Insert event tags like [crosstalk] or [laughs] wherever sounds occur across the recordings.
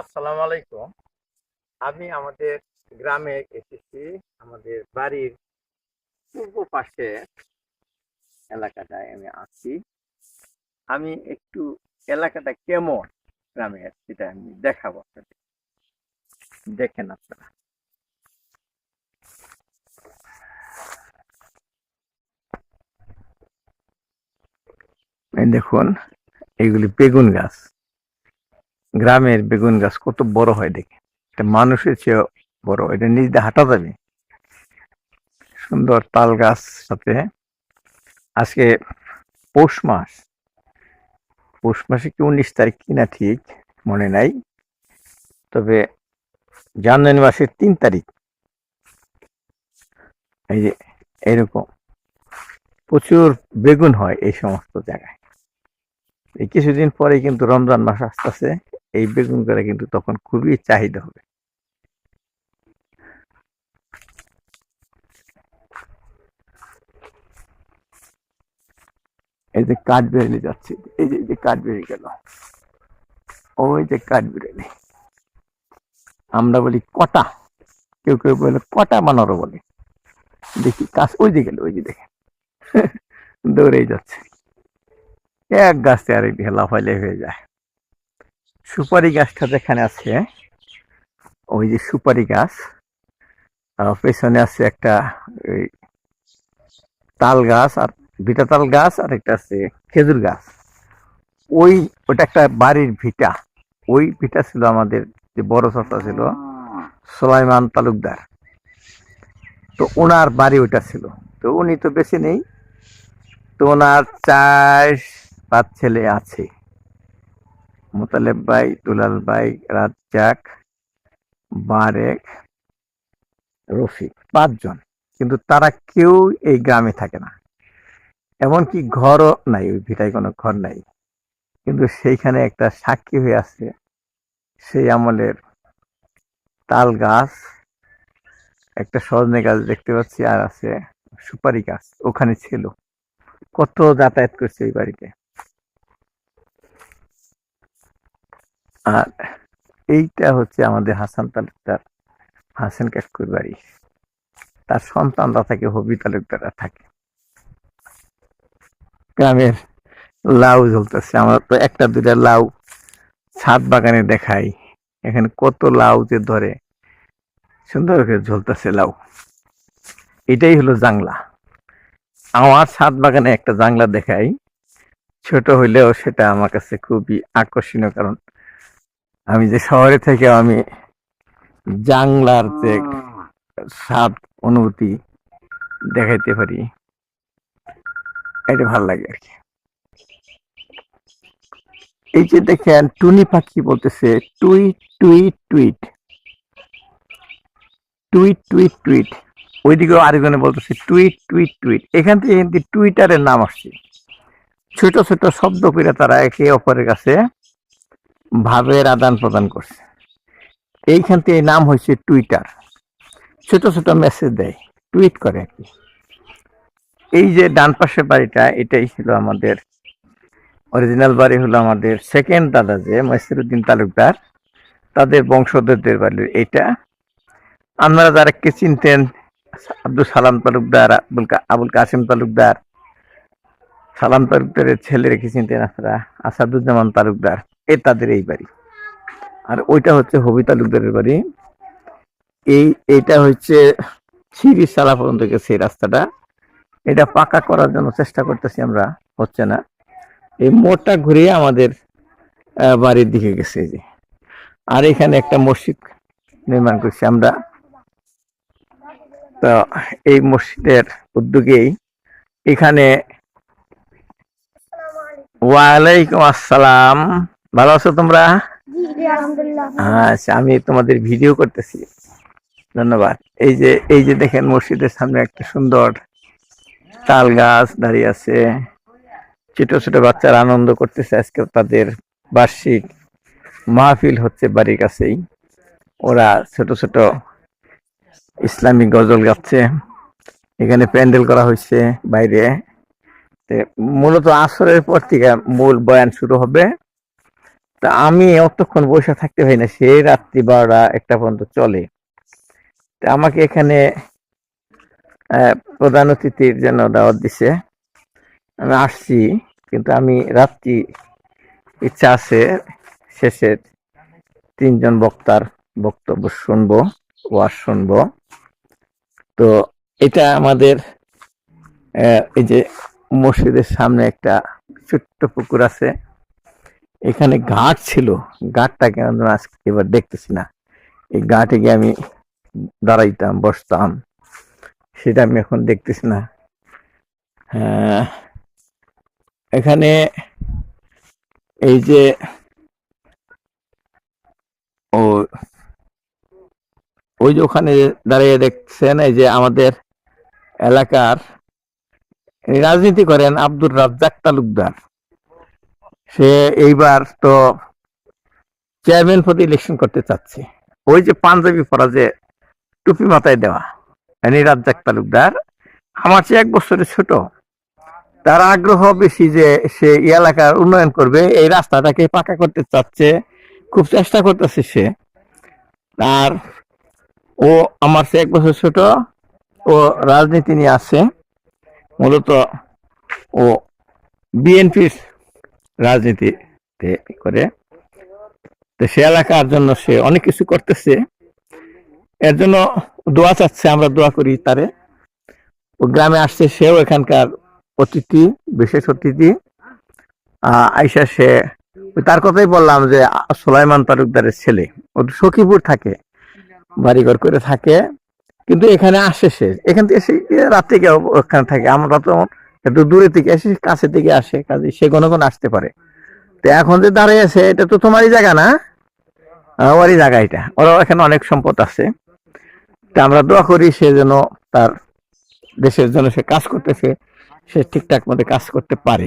আসসালামু আলাইকুম। আমি আমাদের গ্রামে এসেছি আমাদের বাড়ির পূর্ব পাশে এলাকাটায় আমি আছি। আমি একটু এলাকাটা কেমন গ্রামের সেটা আমি দেখাবো আপনাদের। দেখেন আপনারা। দেখুন এইগুলি বেগুন গাছ। গ্রামের বেগুন গাছ কত বড় হয় দেখে। এটা মানুষের চেয়ে বড়, এটা নিজ দিয়ে হাঁটা যাবে। সুন্দর তাল গাছ সাথে। আজকে পৌষ মাস। পৌষ মাসে কি উনিশ তারিখ কিনা ঠিক মনে নাই। তবে জানুয়ারি মাসের তিন তারিখ। এই যে এরকম প্রচুর বেগুন হয় এই সমস্ত জায়গায়। এই কিছুদিন পরে কিন্তু রমজান মাস আসতেছে। এই বেগুন করে কিন্তু তখন খুবই চাহিদা হবে। এই যে কাঠ বেরিয়ে যাচ্ছে, এই যে যে কাঠ বেরিয়ে গেল। ওই যে কাঠ বেরিয়ে আমরা বলি কটা? কেউ কেউ বলে কটা বানারও বলে। দেখি কাজ ওই যে গেল, ওই যে দেখে [laughs] দৌড়েই যাচ্ছে। এক গাছতে আরেক লাফাইলে হয়ে যায়। সুপারি গাছটা যেখানে আছে, ওই যে সুপারি গাছ পেছনে আছে একটা তাল গাছ আর ভিটা তাল গাছ আর একটা আছে খেজুর গাছ। ওই ওটা একটা বাড়ির ভিটা। ওই ভিটা ছিল আমাদের যে বড় চাচা ছিল, সোলাইমান তালুকদার। তো ওনার বাড়ি ওটা ছিল। তো উনি তো বেশি নেই। তো ওনার চার পাঁচ ছেলে আছে। মোতালেব ভাই, দুলাল ভাই, রাজ্জাক, বারেক, রফিক পাঁচজন। কিন্তু তারা কেউ এই গ্রামে থাকে না। এমনকি ঘরও নাই, ওই ভিটায় কোনো ঘর নাই। কিন্তু সেইখানে একটা সাক্ষী হয়ে আছে সেই আমলের তাল গাছ, একটা সজনে গাছ দেখতে পাচ্ছি, আর আছে সুপারি গাছ। ওখানে ছিল। কত যাতায়াত করছে এই বাড়িতে। আর এইটা হচ্ছে আমাদের হাসান তালুকদার, হাসান কাকুর বাড়ি। তার সন্তানরা থাকে, হবি তালুকদাররা থাকে। গ্রামের লাউ ঝুলতেছে। আমরা তো একটা দুটা লাউ ছাদ বাগানে দেখাই। এখানে কত লাউ যে ধরে, সুন্দর করে ঝুলতেছে লাউ। এটাই হলো জাংলা। আমার ছাদ বাগানে একটা জাংলা দেখাই। ছোট হইলেও সেটা আমার কাছে খুবই আকর্ষণীয় কারণ আমি যে শহরে থেকে আমি জাংলার যে স্বাদ অনুভূতি দেখাইতে পারি এটা ভালো লাগে আর কি। এই যে দেখেন টুনি পাখি বলতেছে tweet tweet tweet. Tweet tweet tweet. ওইদিকেও আরেকজনে বলতেছে টুইট টুইট টুইট। এখান থেকে কিন্তু টুইটারের নাম আসছে। ছোট ছোট শব্দ করে তারা একে অপরের কাছে ভাবের আদান প্রদান করছে। এইখান থেকে নাম হয়েছে টুইটার ছোট ছোট মেসেজ দেয় টুইট করে আর কি। এই যে ডান পাশের বাড়িটা, এটাই ছিল আমাদের অরিজিনাল বাড়ি হলো আমাদের সেকেন্ড দাদা যে মহিসুদ্দিন তালুকদার। তাদের বংশধরদের বাড়ি এটা। আপনারা যারা কে চিনতেন, আব্দুল সালাম তালুকদার, আবুল আবুল কাসিম তালুকদার, সালাম তালুকদারের ছেলে রেখে চিনতেন আপনারা? আসাদুজ্জামান তালুকদার। এ তাদের এই বাড়ি। আর ওইটা হচ্ছে হবি তালুকদারের বাড়ি। এই, এইটা হচ্ছে সিঁড়ি সালা পর্যন্ত গেছে এই রাস্তাটা। এটা পাকা করার জন্য চেষ্টা করতেছি আমরা, হচ্ছে না। এই মোড়টা ঘুরিয়ে আমাদের বাড়ির দিকে গেছে যে। আর এখানে একটা মসজিদ নির্মাণ করছি আমরা। তো এই মসজিদের উদ্যোগেই এখানে ওয়ালাইকুম আসসালাম। ভালো আছো তোমরা? আচ্ছা আমি তোমাদের ভিডিও করতেছি। ধন্যবাদ। এই যে এই যে দেখেন মসজিদের সামনে একটা সুন্দর তাল গাছ দাঁড়িয়ে আছে। ছোট ছোট বাচ্চারা আনন্দ করতেছে আজকে তাদের বার্ষিক মাহফিল হচ্ছে বাড়ির কাছেই। ওরা ছোট ছোট ইসলামিক গজল গাচ্ছে। এখানে প্যান্ডেল করা হয়েছে বাইরে। তে মূলত আসরের পর থেকে মূল বয়ান শুরু হবে। তা আমি অতক্ষণ বসে থাকতে পারি না, সেই রাত্রি বারোটা একটা পর্যন্ত চলে। তা আমাকে এখানে প্রধান অতিথির জন্য দাওয়াত দিছে। আমি আসছি, কিন্তু আমি রাত্রি ইচ্ছা আছে শেষের তিনজন বক্তার বক্তব্য শুনব, ওয়াজ শুনব। তো এটা আমাদের এই যে মসজিদের সামনে একটা ছোট্ট পুকুর আছে। এখানে ঘাট ছিল। ঘাটটাকে আজকে এবার দেখতেছি না। এই ঘাটে গিয়ে আমি দাঁড়াইতাম, বসতাম। সেটা আমি এখন দেখতেছি না। হ্যাঁ এখানে এই যে ও, ওই যে ওখানে দাঁড়িয়ে দেখছেন, এই যে আমাদের এলাকার রাজনীতি করেন আব্দুর রাজ্জাক তালুকদার। সে এইবার তো চেয়ারম্যান পদে ইলেকশন করতে চাচ্ছে। ওই যে পাঞ্জাবি পরা যে টুপি মাথায় দেওয়া রাজ্জাক তালুকদার, আমার চেয়ে এক বছরের ছোট। তার আগ্রহ বেশি যে সে এলাকার উন্নয়ন করবে, এই রাস্তাটাকে পাকা করতে চাচ্ছে, খুব চেষ্টা করতেছে সে। আর ও আমার চেয়ে এক বছর ছোট, ও রাজনীতি নিয়ে আছে। মূলত ও বিএনপির রাজনীতিতে করে। তো সে এলাকার জন্য সে অনেক কিছু করতেছে। এর জন্য দোয়া চাচ্ছে, আমরা দোয়া করি তারে। ও গ্রামে আসছে, সেও এখানকার অতিথি, বিশেষ অতিথি। আইসা সে তার কথাই বললাম যে সোলাইমান তালুকদারের ছেলে। ও সখীপুর থাকে, বাড়িঘর করে থাকে। কিন্তু এখানে আসে সে। এখান থেকে এসে রাত্রে গিয়ে ওখানে থাকে। আমরা তো একটু দূরে থেকে, এসে কাছে থেকে আসে, কাজে সে কোনো কোনো আসতে পারে। তো এখন যে দাঁড়িয়ে আছে, এটা তো তোমারই জায়গা না? ওরই জায়গা এটা। ওর এখানে অনেক সম্পদ আছে। তা আমরা দোয়া করি সে যেন তার দেশের জন্য সে কাজ করতেছে, সে ঠিকঠাক মতো কাজ করতে পারে।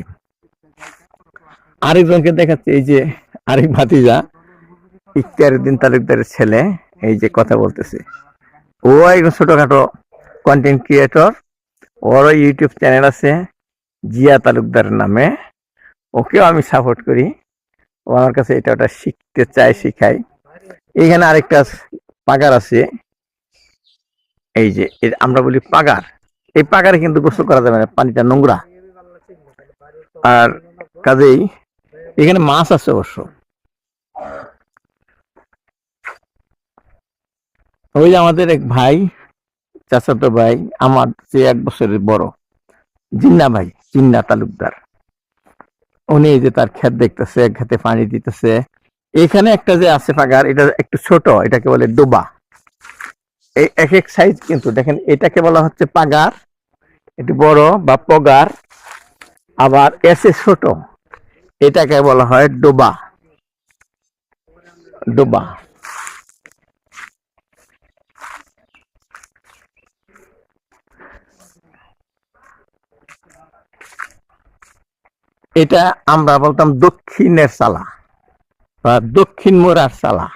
আরেকজনকে দেখাচ্ছে, এই যে আরেক ভাতিজা ইখতিয়ারুদ্দিন তালুকদারের ছেলে, এই যে কথা বলতেছে। ও একজন ছোটখাটো কন্টেন্ট ক্রিয়েটর ওরও ইউটিউব চ্যানেল আছে, জিয়া তালুকদার নামে। ওকেও আমি সাপোর্ট করি। ও আমার কাছে এটা ওটা শিখতে চায় শিখাই এইখানে আরেকটা পাগার আছে। এই যে আমরা বলি পাগার। এই পাগারে কিন্তু গোসল করা যাবে না, পানিটা নোংরা। আর কাজেই এখানে মাছ আছে অবশ্য। ওই যে আমাদের এক ভাই চাচাতো ভাই, আমার চেয়ে এক বছরের বড়, জিন্না ভাই, জিন্না তালুকদার। উনি যে তার ক্ষেত দেখতেছে এক খেতে পানি দিতেছে। এখানে একটা যে আছে পাগার, এটা একটু ছোট, এটাকে বলে ডোবা। এই এক এক সাইজ কিন্তু, দেখেন, এটাকে বলা হচ্ছে পাগার, একটু বড় বা পগার, আবার এসে ছোট, এটাকে বলা হয় ডোবা। ডোবা। এটা আমরা বলতাম দক্ষিণের চালা বা দক্ষিণ মোড়ার চালা।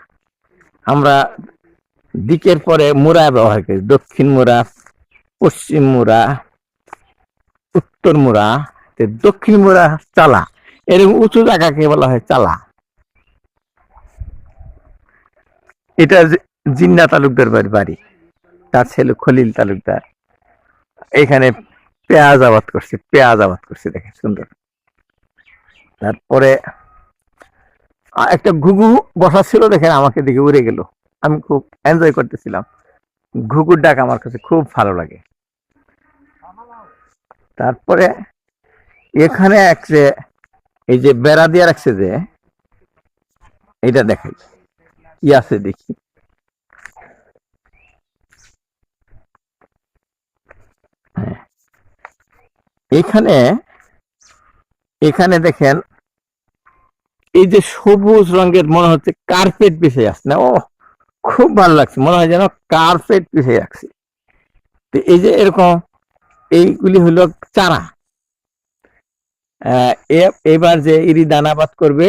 আমরা দিকের পরে মোড়া ব্যবহার করি, দক্ষিণ মোড়া পশ্চিম মোড়া উত্তর মোড়া দক্ষিণ মোড়া চালা, এরকম উঁচু জায়গাকে বলা হয় চালা। এটা জিন্না তালুকদার বাড়ি। তার ছেলে খলিল তালুকদার। এখানে পেঁয়াজ আবাদ করছে, পেঁয়াজ আবাদ করছে, দেখেন সুন্দর। তারপরে একটা ঘুঘু বসা ছিল, দেখেন আমাকে দেখে উড়ে গেল। আমি খুব এনজয় করতেছিলাম। ঘুঘুর ডাক আমার কাছে খুব ভালো লাগে। তারপরে এখানে এক এই যে বেড়া দিয়ে রাখছে যে, এটা দেখাই। কি আছে দেখি। হ্যাঁ। এখানে এখানে দেখেন এই যে সবুজ রঙের মনে হচ্ছে কার্পেট বিছিয়ে আসছে না ও খুব ভালো লাগছে মনে হয় যেন কার্পেট বিছিয়ে রাখছে তো এই যে এরকম এইগুলি হলো চারা। এবার যে ইরি দানাবাদ করবে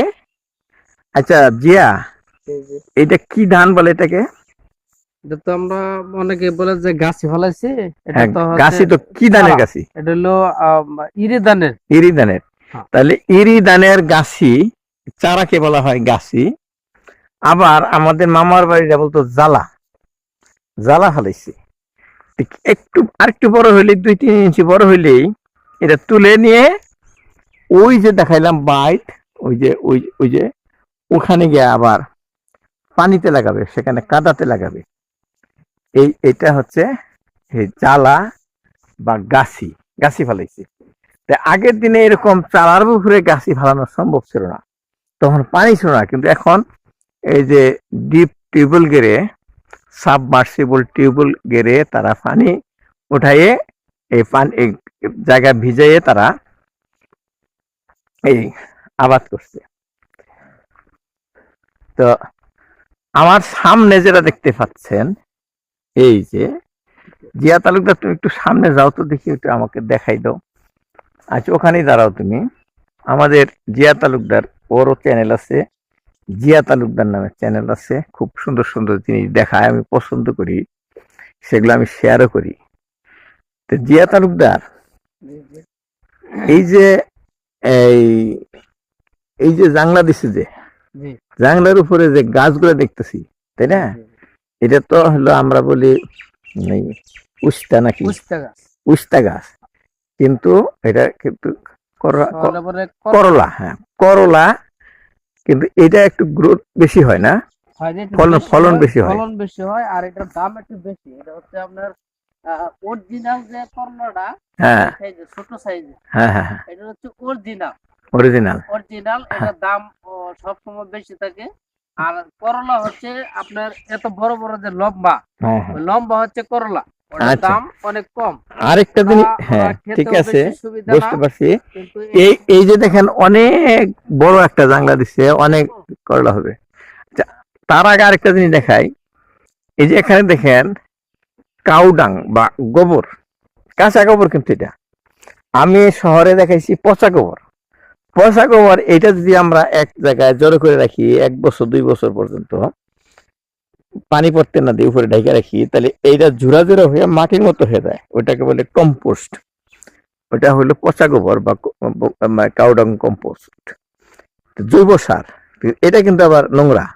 আচ্ছা জিয়া এটা কি ধান বলে এটাকে? এটা তো আমরা অনেকে বলে যে গাছি ফলাইছি এটা হ্যাঁ, তো গাছি তো কি ধানের গাছি এটা হলো ইরি ধানের। ইরি ধানের। হ্যাঁ। তাহলে ইরি ধানের গাছি চারাকে বলা হয় গাছি। আবার আমাদের মামার বাড়িটা বলতো জ্বালা। জ্বালা ফেলাইছে একটু আরেকটু বড় হইলে দুই তিন ইঞ্চি বড় হইলেই এটা তুলে নিয়ে ওই যে দেখাইলাম বাইট, ওই যে, ওই ওই যে, ওখানে গিয়ে আবার পানিতে লাগাবে, সেখানে কাদাতে লাগাবে। এই, এটা হচ্ছে জ্বালা বা গাছি গাছি ফালাইছে। আগের দিনে এরকম চালার পুকুরে গাছি ফালানো সম্ভব ছিল না। তখন পানি ছিল না, কিন্তু এখন এই যে ডিপ টিউবওয়েল গেড়ে সাবমার্সিবল টিউবওয়েল গেড়ে তারা পানি উঠাইয়ে এই পানি জায়গা ভিজাইয়ে তারা এই আবাদ করছে। তো আমার সামনে যেটা দেখতে পাচ্ছেন, এই যে জিয়া তালুকদার, তুমি একটু সামনে যাও তো দেখি একটু আমাকে দেখাই দাও। আচ্ছা ওখানেই দাঁড়াও তুমি। আমাদের জিয়া তালুকদার ওরও চ্যানেল আছে জিয়া তালুকদার নামে চ্যানেল আছে খুব সুন্দর সুন্দর জিনিস দেখায় আমি পছন্দ করি সেগুলো আমি শেয়ারও করি। তো জিয়া তালুকদার এই যে এই এই যে জাংলা দিছে যে জাংলার উপরে যে গাছগুলো দেখতেছি তাই না? এটা তো হলো আমরা বলি উস্তা নাকি? উস্তা গাছ। কিন্তু এটা কিন্তু করলা- হ্যাঁ করলা কিন্তু এটা একটু গ্রোথ বেশি হয় না? ফলন- ফলন বেশি হয়। ফলন বেশি হয় আর এটার দাম একটু বেশি। এটা হচ্ছে আপনার অরিজিনাল যে করলাটা হ্যাঁ। ছোট সাইজে হ্যাঁ হ্যাঁ হ্যাঁ। এটা হচ্ছে অরিজিনাল অরিজিনাল অরিজিনাল এটার দাম সব সময় বেশি থাকে। আর করলা হচ্ছে আপনার এত বড় বড় যে লম্বা হ্যাঁ হ্যাঁ। লম্বা হচ্ছে করলা। দাম অনেক কম। আরেকটা জিনিস হ্যাঁ ঠিক আছে বুঝতে পারছি। এই এই যে দেখেন অনেক বড় একটা জাংলা দিচ্ছে অনেক করলা হবে। আচ্ছা, তার আগে আরেকটা জিনিস দেখাই। এই যে এখানে দেখেন কাউডাং বা গোবর কাঁচা গোবর কিন্তু এটা। আমি শহরে দেখাইছি পচা গোবর। পচা গোবর এটা যদি আমরা এক জায়গায় জড়ো করে রাখি এক বছর দুই বছর পর্যন্ত পানি পড়তে না দিয়ে উপরে ঢেকে রাখি তাহলে এইটা ঝুরা ঝুরা হয়ে মাটির মতো হয়ে যায়। ওটাকে বলে কম্পোস্ট ওটা হলো পচা গোবর বা কাউডং কম্পোস্ট জৈব সার এটা কিন্তু আবার নোংরা।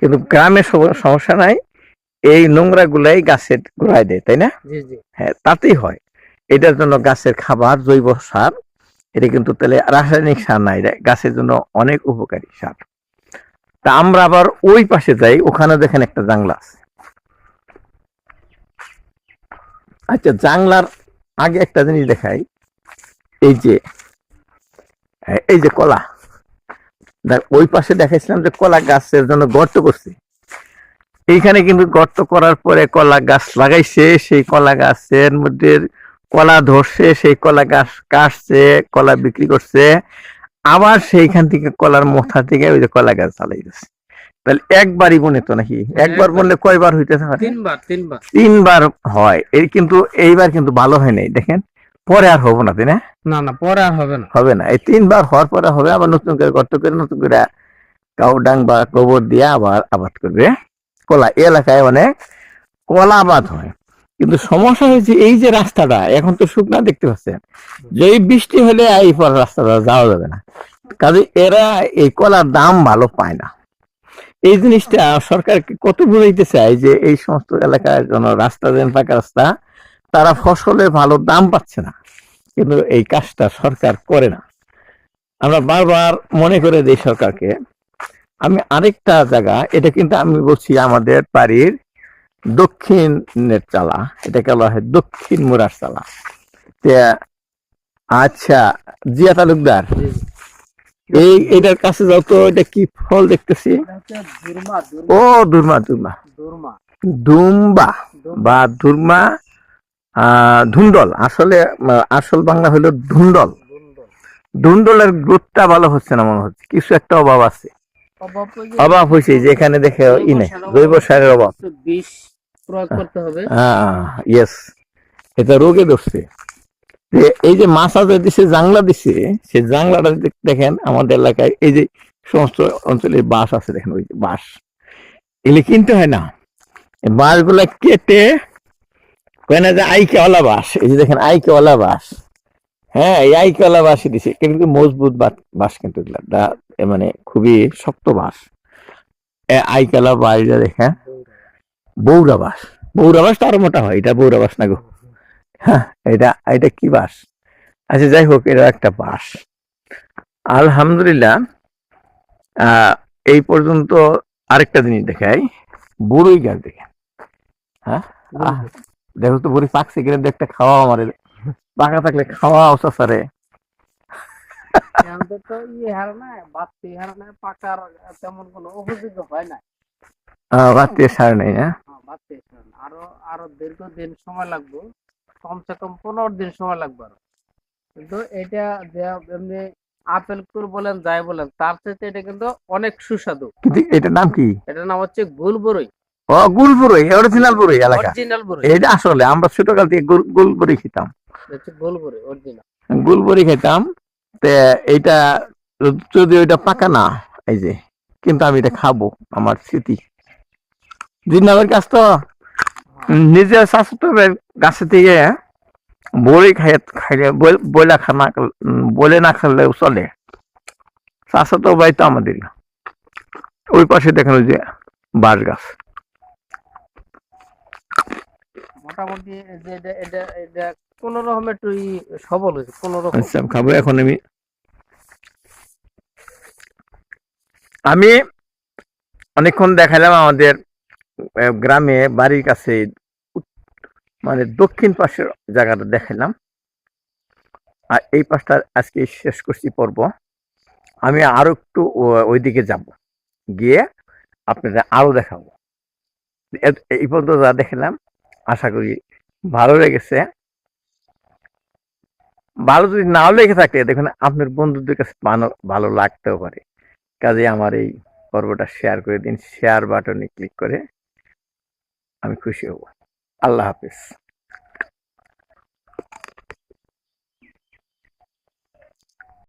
কিন্তু গ্রামে সমস্যা নাই এই নোংরা গুলাই গাছের গোড়ায় দেয় তাই না? হ্যাঁ তাতেই হয়। এটার জন্য গাছের খাবার জৈব সার এটা কিন্তু তাহলে রাসায়নিক সার নাই এটা গাছের জন্য অনেক উপকারী সার। তা আমরা আবার ওই পাশে যাই, ওখানে দেখেন একটা জাংলা আছে। আচ্ছা জাংলার আগে একটা জিনিস দেখাই। এই যে এই যে কলা। ওই পাশে দেখাইছিলাম যে কলা গাছের জন্য গর্ত করছে। এইখানে কিন্তু গর্ত করার পরে কলা গাছ লাগাইছে, সেই কলা গাছের মধ্যে কলা ধরছে, সেই কলা গাছ কাটছে, কলা বিক্রি করছে। আবার সেইখান থেকে কলার মাথা থেকে ওই যে কলা গাছ চালাইতেছে তাহলে একবারই বনে তো নাকি? একবার বললে কয়বার হইতেছে? তিনবার তিনবার। তিনবার হয়। এই কিন্তু এইবার কিন্তু ভালো হয় নাই দেখেন। পরে আর হব না তাই না? না না পরে আর হবে না। হবে না। এই তিনবার হওয়ার পরে হবে আবার নতুন করে গর্ত করে নতুন করে কাউডাং বা গোবর দিয়ে আবার আবাদ করবে। কলা এলাকায় অনেক কলা আবাদ হয়। কিন্তু সমস্যা হয়েছে এই যে রাস্তাটা, এখন তো শুকনা দেখতে পাচ্ছেন। যে বৃষ্টি হলে এই পর রাস্তাটা যাওয়া যাবে না। কাজে এরা এই কলার দাম ভালো পায় না। এই জিনিসটা সরকারকে কত বুঝাইতে চায় যে এই সমস্ত এলাকার জন্য রাস্তা দেন পাকা রাস্তা, তারা ফসলের ভালো দাম পাচ্ছে না। কিন্তু এই কাজটা সরকার করে না। আমরা বারবার মনে করে দিই সরকারকে। আমি আরেকটা জায়গা, এটা কিন্তু আমি বলছি আমাদের বাড়ির দক্ষিণের চালা এটাকে বলা হয় দক্ষিণ মুরার চালা। আচ্ছা জিয়া তালুকদার। এই এটার কাছে যাও তো এটা কি ফল দেখতেছি? ও দুর্মা দুর্মা। দুম্বা বা দুর্মা ধুন্দল। আসলে আসল বাংলা হলো ধুন্দল। ধুন্দলের গ্রোথটা ভালো হচ্ছে না মনে হচ্ছে কিছু একটা অভাব আছে। অভাব হয়েছে। যে এখানে দেখে ই নেই জৈব সারের অভাব। প্রয়োগ করতে হবে। ইয়েস এটা রোগে ধরছে। যে এই যে মাছা যে জাংলা দিছে জাংলাটা দেখেন, আমাদের এলাকায় এই যে সমস্ত অঞ্চলে বাঁশ আছে, দেখেন ওই যে এগুলি কিনতে হয় না। বাঁশগুলা কেটে কয় না যে আইকেওয়ালা বাঁশ। এই যে দেখেন আইকেওয়ালা বাঁশ। হ্যাঁ এই আইকেওয়ালা দিছে। কিন্তু মজবুত বাত- বাঁশ কিন্তু। মানে খুবই শক্ত বাঁশ। এ আইকালা বাড়িটা দেখে বৌরা বাঁশ বৌরা বাঁশ তো আরও মোটা হয় এটা বৌরা বাঁশ না গো। হ্যাঁ এটা এটা কি বাস? আচ্ছা যাই হোক এটা একটা বাঁশ আলহামদুলিল্লাহ আহ, এই পর্যন্ত আরেকটা জিনিস দেখাই। বড়ই গাছ দেখে হ্যাঁ দেখো তো বড়ি পাকছে কিনা দেখতে খাওয়া আমার। পাকা থাকলে খাওয়া অসাসারে আমাদের তো ইয়ে হার না বাত্তি হার না পাকার তেমন কোনো উপযোগ্য হয় না রাত্রে সার নেই হ্যাঁ হার আরও আরও দীর্ঘদিন সময় লাগবে কমসে কম পনেরো দিন সময় লাগবে আরও। কিন্তু এটা যে এমনি আপেল কুর বলেন যাই বলেন তার চাইতে এটা কিন্তু অনেক সুস্বাদু। এটার নাম কি? এটার নাম হচ্ছে গুলবরই। ও গুলপুরই অরিজিনাল পুরই এলাকা। অরিজিনাল বরই। এটা আসলে আমরা ছোটকাল থেকে গুল- গুলবরি খেতাম। এটা গুলবরই অরিজিনাল গুলবরি খেতাম তে এইটা যদি ওইটা পাকা না এই যে কিন্তু আমি এটা খাব আমার স্মৃতি। নামের গাছ তো? নিজের শাশুড়ের গাছে থেকে বড়ি খাই খাইলে বই- বইলা খানা বলে না খেলেও চলে। শাশু তো বাড়িতে আমাদের। ওই পাশে দেখেন ওই যে বাঁশ গাছ। মোটামুটি যে এটা এটা এটা কোন রকম একটু সবল হয়েছে কোন রকম। আচ্ছা খাব এখন আমি আমি অনেকক্ষণ দেখালাম আমাদের গ্রামে বাড়ির কাছে মানে দক্ষিণ পাশের জায়গাটা দেখালাম আর এই পাশটা আজকে শেষ করছি পর্ব। আমি আরও একটু ওইদিকে যাব। গিয়ে আপনাদের আরও দেখাবো। এই পর্যন্ত যা দেখলাম আশা করি ভালো লেগেছে। ভালো যদি নাও লেগে থাকে, দেখুন আপনার বন্ধুদের কাছে ভালো লাগতেও পারে। কাজে আমার এই পর্বটা শেয়ার করে দিন শেয়ার বাটনে ক্লিক করে। আমি খুশি হব। আল্লাহ হাফিজ।